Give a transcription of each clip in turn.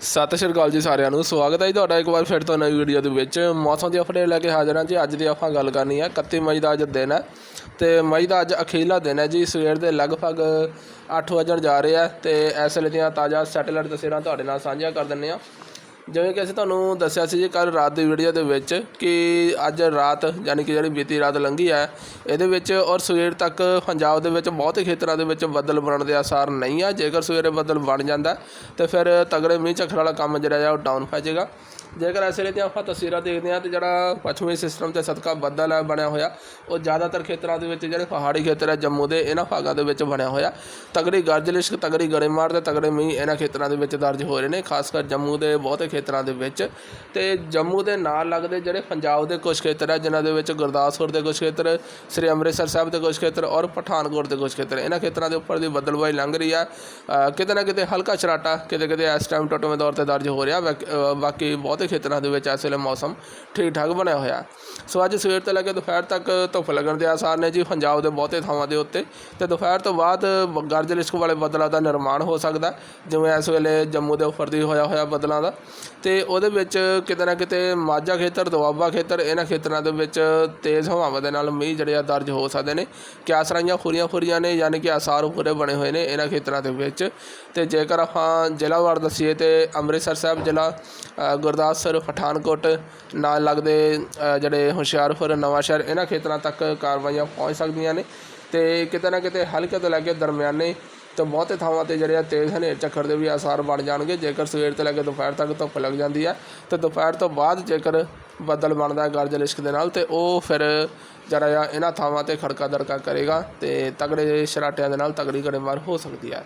ਸਤਿ ਸ਼੍ਰੀ ਅਕਾਲ ਜੀ ਸਾਰਿਆਂ ਨੂੰ, ਸਵਾਗਤ ਹੈ ਜੀ ਤੁਹਾਡਾ ਇੱਕ ਵਾਰ ਫਿਰ ਤੋਂ ਨਵੀਂ ਵੀਡੀਓ ਦੇ ਵਿੱਚ। ਮੌਸਮ ਦੀ ਅਪਡੇਟ ਲੈ ਕੇ ਹਾਜ਼ਰ ਹਾਂ ਜੀ, ਅੱਜ ਦੀ ਆਪਾਂ ਗੱਲ ਕਰਨੀ ਹੈ 31 ਮਈ ਦਾ ਅੱਜ ਦਿਨ ਹੈ ਤੇ ਮਈ ਦਾ ਅੱਜ ਅਖੀਰਲਾ ਦਿਨ ਹੈ ਜੀ, ਸਵੇਰ ਦੇ ਲਗਭਗ 8 ਵਜਣ ਜਾ ਰਹੇ ਆ ਤੇ ਇਸ ਵੇਲੇ ਦੀਆਂ ਤਾਜ਼ਾ ਸੈਟੇਲਾਈਟ ਤਸਵੀਰਾਂ ਤੁਹਾਡੇ ਨਾਲ ਸਾਂਝੀਆਂ ਕਰ ਦਿੰਨੇ ਆ ਜਿਵੇਂ ਕਿ ਅਸੀਂ ਤੁਹਾਨੂੰ ਦੱਸਿਆ ਸੀ ਜੀ ਕੱਲ ਰਾਤ ਦੀ ਵੀਡੀਓ ਦੇ ਵਿੱਚ ਕਿ ਅੱਜ ਰਾਤ ਯਾਨੀ ਕਿ ਜਿਹੜੀ ਬੀਤੀ ਰਾਤ ਲੰਘੀ ਹੈ, ਇਹਦੇ ਵਿੱਚ ਔਰ ਸਵੇਰ ਤੱਕ ਪੰਜਾਬ ਦੇ ਵਿੱਚ ਬਹੁਤੇ ਖੇਤਰਾਂ ਦੇ ਵਿੱਚ ਬੱਦਲ ਬਣਨ ਦੇ ਆਸਾਰ ਨਹੀਂ ਆ। ਜੇਕਰ ਸਵੇਰੇ ਬੱਦਲ ਬਣ ਜਾਂਦਾ ਤੇ ਫਿਰ ਤਗੜੇ ਮੀਂਹ ਝੱਖੜ ਵਾਲਾ ਕੰਮ ਜਿਹੜਾ ਆ ਉਹ ਡਾਊਨ ਹੋ ਜਾਏਗਾ। ਜੇਕਰ ਇਸ ਲਈ ਦੀਆਂ ਆਪਾਂ ਤਸਵੀਰਾਂ ਦੇਖਦੇ ਹਾਂ ਤੇ ਜਿਹੜਾ ਪੱਛਮੀ ਸਿਸਟਮ ਤੇ ਸਦਕਾ ਬੱਦਲ ਹੈ ਬਣਿਆ ਹੋਇਆ ਉਹ ਜ਼ਿਆਦਾਤਰ ਖੇਤਰਾਂ ਦੇ ਵਿੱਚ ਜਿਹੜੇ ਪਹਾੜੀ ਖੇਤਰ ਹੈ ਜੰਮੂ ਦੇ ਇਹਨਾਂ ਭਾਗਾਂ ਦੇ ਵਿੱਚ ਬਣਿਆ ਹੋਇਆ। ਤਗੜੀ ਗਰਜਲਿਸ਼ਕ ਤਗੜੀ ਗੜੇਮਾਰ ਤੇ ਤਗੜੇ ਮੀਂਹ ਇਹਨਾਂ ਖੇਤਰਾਂ ਦੇ ਵਿੱਚ ਦਰਜ ਹੋ ਰਹੇ ਨੇ ਖਾਸ ਕਰ ਜੰਮੂ ਦੇ ਬਹੁਤੇ ਖੇਤਰਾਂ ਦੇ ਵਿੱਚ। ਤੇ ਜੰਮੂ ਦੇ ਨਾਲ ਲੱਗਦੇ ਜਿਹੜੇ ਪੰਜਾਬ ਦੇ ਕੁਝ ਖੇਤਰ ਹੈ ਜਿਨ੍ਹਾਂ ਦੇ ਵਿੱਚ ਗੁਰਦਾਸਪੁਰ ਦੇ ਕੁਝ ਖੇਤਰ ਸ੍ਰੀ ਅੰਮ੍ਰਿਤਸਰ ਸਾਹਿਬ ਦੇ ਕੁਝ ਖੇਤਰ ਔਰ ਪਠਾਨਕੋਟ ਦੇ ਕੁਝ ਖੇਤਰ। ਇਹਨਾਂ ਖੇਤਰਾਂ ਦੇ ਉੱਪਰ ਦੀ ਬੱਦਲਵਾਈ ਲੰਘ ਰਹੀ ਹੈ। ਕਿਤੇ ਨਾ ਕਿਤੇ ਹਲਕਾ ਛਰਾਟਾ ਕਿਤੇ ਕਿਤੇ ਇਸ ਟਾਈਮ ਟੋਟਵੇਂ ਤੌਰ ਤੇ ਦਰਜ ਹੋ ਰਿਹਾ। ਬਾਕ- ਅ, ਬਾਕੀ ਬਹੁਤੇ ਖੇਤਰਾਂ ਦੇ ਵਿੱਚ ਇਸ ਵੇਲੇ ਮੌਸਮ ਠੀਕ ਠਾਕ ਬਣਿਆ ਹੋਇਆ। ਸੋ ਅੱਜ ਸਵੇਰ ਤੋਂ ਲੈ ਕੇ ਦੁਪਹਿਰ ਤੱਕ ਧੁੱਪ ਲੱਗਣ ਦੇ ਆਸਾਰ ਨੇ ਜੀ, ਪੰਜਾਬ ਦੇ ਬਹੁਤੇ ਥਾਵਾਂ ਦੇ ਉੱਤੇ। ਤੇ ਦੁਪਹਿਰ ਤੋਂ ਬਾਅਦ ਗਰਜ ਲਿਸ਼ਕ ਵਾਲੇ ਬੱਦਲਾਂ ਦਾ ਨਿਰਮਾਣ ਹੋ ਸਕਦਾ ਜਿਵੇਂ ਇਸ ਵੇਲੇ ਜੰਮੂ ਦੇ ਉੱਪਰ ਦੀ ਹੋਇਆ ਹੋਇਆ ਬੱਦਲਾਂ ਦਾ। ਤੇ ਉਹਦੇ ਵਿੱਚ ਕਿਤੇ ਨਾ ਕਿਤੇ ਮਾਝਾ ਖੇਤਰ, ਦੁਆਬਾ ਖੇਤਰ, ਇਹਨਾਂ ਖੇਤਰਾਂ ਦੇ ਵਿੱਚ ਤੇਜ਼ ਹਵਾਵਾਂ ਦੇ ਨਾਲ ਮੀਂਹ ਜਿਹੜੇ ਆ ਦਰਜ ਹੋ ਸਕਦੇ ਨੇ। ਕਿਆਸਰਾਈਆਂ ਖੁਰੀਆਂ ਖੁਰੀਆਂ ਨੇ, ਯਾਨੀ ਕਿ ਆਸਾਰ ਪੂਰੇ ਬਣੇ ਹੋਏ ਨੇ ਇਹਨਾਂ ਖੇਤਰਾਂ ਦੇ ਵਿੱਚ। ਤੇ ਜੇਕਰ ਆਪਾਂ ਜ਼ਿਲ੍ਹਾਵਾਰ ਦੱਸੀਏ ਤੇ ਅੰਮ੍ਰਿਤਸਰ ਸਾਹਿਬ ਜ਼ਿਲ੍ਹਾ ਗੁਰਦਾਸ ਗੁਰਦਾਸਪੁਰ ਪਠਾਨਕੋਟ ਨਾਲ ਲੱਗਦੇ ਜਿਹੜੇ ਹੁਸ਼ਿਆਰਪੁਰ, ਨਵਾਂਸ਼ਹਿਰ, ਇਹਨਾਂ ਖੇਤਰਾਂ ਤੱਕ ਕਾਰਵਾਈਆਂ ਪਹੁੰਚ ਸਕਦੀਆਂ ਨੇ ਤੇ ਕਿਤੇ ਨਾ ਕਿਤੇ ਹਲਕੇ ਤੋਂ ਲੈ ਕੇ ਦਰਮਿਆਨੇ ਤੇ ਬਹੁਤੇ ਥਾਵਾਂ ਤੇ ਜਿਹੜੇ ਆ ਤੇਜ਼ ਹਨੇਰ ਝੱਖੜ ਦੇ ਵੀ ਆਸਾਰ ਬਣ ਜਾਣਗੇ। ਜੇਕਰ ਸਵੇਰ ਤੋਂ ਲੈ ਕੇ ਦੁਪਹਿਰ ਤੱਕ ਧੁੱਪ ਲੱਗ ਜਾਂਦੀ ਹੈ ਤੇ ਦੁਪਹਿਰ ਤੋਂ ਬਾਅਦ ਜੇਕਰ ਬੱਦਲ ਬਣਦਾ ਹੈ ਗਰਜ ਲਿਸ਼ਕ ਦੇ ਨਾਲ, ਤੇ ਉਹ ਫਿਰ ਜਿਹੜਾ ਆ ਇਹਨਾਂ ਥਾਵਾਂ ਤੇ ਖੜਕਾ ਦੜਕਾ ਕਰੇਗਾ ਤੇ ਤਗੜੇ ਸ਼ਰਾਟਿਆਂ ਦੇ ਨਾਲ ਤਗੜੀ ਗੜੇਮਾਰ ਹੋ ਸਕਦੀ ਹੈ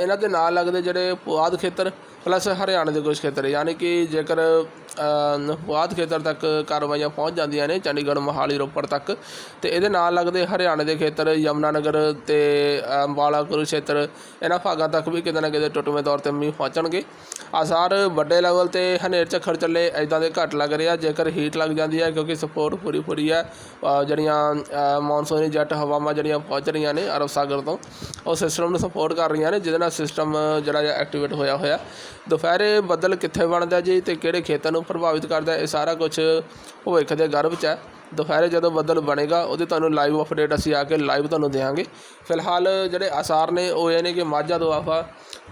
ਇਹਨਾਂ ਦੇ ਨਾਲ ਲੱਗਦੇ ਜਿਹੜੇ ਪੁਆਧ ਖੇਤਰ ਪਲੱਸ ਹਰਿਆਣੇ ਦੇ ਕੁਝ ਖੇਤਰ ਯਾਨੀ ਕਿ ਜੇਕਰ ਅ, ਪੁਆਧ ਖੇਤਰ ਤੱਕ ਕਾਰਵਾਈਆਂ ਪਹੁੰਚ ਜਾਂਦੀਆਂ ਨੇ ਚੰਡੀਗੜ੍ਹ ਮੋਹਾਲੀ ਰੋਪੜ ਤੱਕ ਤੇ ਇਹਦੇ ਨਾਲ ਲੱਗਦੇ ਹਰਿਆਣੇ ਦੇ ਖੇਤਰ ਯਮੁਨਾਨਗਰ ਤੇ ਅ, ਅੰਬਾਲਾ ਕੁਰੂਕਸ਼ੇਤਰ ਇਹਨਾਂ ਭਾਗਾਂ ਤੱਕ ਵੀ ਕਿਤੇ ਨਾ ਕਿਤੇ ਟੁੱਟਵੇਂ ਤੌਰ ਤੇ ਮੀਂਹ ਪਹੁੰਚਣਗੇ। ਆਸਾਰ ਵੱਡੇ ਲੈਵਲ ਤੇ ਹਨੇਰ ਝੱਖੜ ਚੱਲੇ ਐਦਾਂ ਦੇ ਘੱਟ ਲੱਗ ਰਿਹਾ ਜੇਕਰ ਹੀਟ ਲੱਗ ਜਾਂਦੀ ਹੈ ਕਿਉਂਕਿ ਸਪੋਰਟ ਪੂਰੀ ਪੂਰੀ ਹੈ ਜਿਹੜੀਆਂ ਅ, ਮੌਨਸੂਨੀ ਜੈਟ ਹਵਾਵਾਂ ਜਿਹੜੀਆਂ ਪਹੁੰਚ ਰਹੀਆਂ ਨੇ ਅਰਬ ਸਾਗਰ ਤੋਂ ਉਹ ਸਿਸਟਮ ਨੂੰ ਸਪੋਰਟ ਕਰ ਰਹੀਆਂ ਨੇ ਜਿਹਦੇ ਨਾਲ ਸਿਸਟਮ ਜਿਹੜਾ ਜਿਹਾ ਐਕਟੀਵੇਟ ਹੋਇਆ ਹੋਇਆ। ਦੁਪਹਿਰੇ ਬੱਦਲ ਕਿੱਥੇ ਬਣਦਾ ਜੀ ਤੇ ਕਿਹੜੇ ਖੇਤਰ ਨੂੰ ਪ੍ਰਭਾਵਿਤ ਕਰਦਾ, ਇਹ ਸਾਰਾ ਕੁਝ ਭਵਿੱਖ ਦੇ ਗਰਭ 'ਚ ਹੈ। ਦੁਪਹਿਰੇ ਜਦੋਂ ਬੱਦਲ ਬਣੇਗਾ, ਉਹਦੀ ਤੁਹਾਨੂੰ ਲਾਈਵ ਅਪਡੇਟ ਅਸੀਂ ਆ ਕੇ ਲਾਈਵ ਤੁਹਾਨੂੰ ਦੇਵਾਂਗੇ ਫਿਲਹਾਲ ਜਿਹੜੇ ਆਸਾਰ ਨੇ, ਉਹ ਇਹ ਨੇ ਕਿ ਮਾਝਾ ਦੁਆਫਾ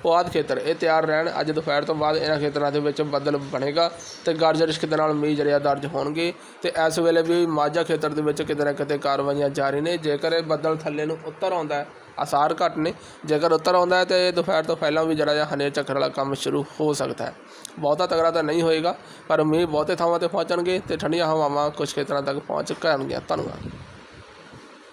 ਪੁਆਧ ਖੇਤਰ, ਇਹ ਤਿਆਰ ਰਹਿਣ। ਅੱਜ ਦੁਪਹਿਰ ਤੋਂ ਬਾਅਦ ਇਹਨਾਂ ਖੇਤਰਾਂ ਦੇ ਵਿੱਚ ਬੱਦਲ ਬਣੇਗਾ ਤੇ ਗਰਜ ਰਿਸ਼ਕ ਦੇ ਨਾਲ ਮੀਂਹ ਜਿਹੜੇ ਆ ਦਰਜ ਹੋਣਗੇ ਤੇ ਇਸ ਵੇਲੇ ਵੀ ਮਾਝਾ ਖੇਤਰ ਦੇ ਵਿੱਚ ਕਿਤੇ ਨਾ ਕਿਤੇ ਕਾਰਵਾਈਆਂ ਜਾਰੀ ਨੇ। ਜੇਕਰ ਇਹ ਬੱਦਲ ਥੱਲੇ ਨੂੰ ਉੱਤਰ ਆਉਂਦਾ ਆਸਾਰ ਘੱਟ ਨੇ। ਜੇਕਰ ਉੱਤਰ ਆਉਂਦਾ ਹੈ ਤਾਂ ਇਹ ਦੁਪਹਿਰ ਤੋਂ ਪਹਿਲਾਂ ਵੀ ਜਿਹੜਾ ਜਿਹਾ ਹਨੇਰ ਚੱਕਰ ਵਾਲਾ ਕੰਮ ਸ਼ੁਰੂ ਹੋ ਸਕਦਾ ਹੈ। ਬਹੁਤਾ ਤਗੜਾ ਤਾਂ ਨਹੀਂ ਹੋਏਗਾ, ਪਰ ਮੀਂਹ ਬਹੁਤੇ ਥਾਵਾਂ ਤੇ ਪਹੁੰਚਣਗੇ ਤੇ ਠੰਡੀਆਂ ਹਵਾਵਾਂ ਕੁਝ ਖੇਤਰਾਂ ਤੱਕ ਪਹੁੰਚ ਕਰਨਗੀਆਂ। ਧੰਨਵਾਦ।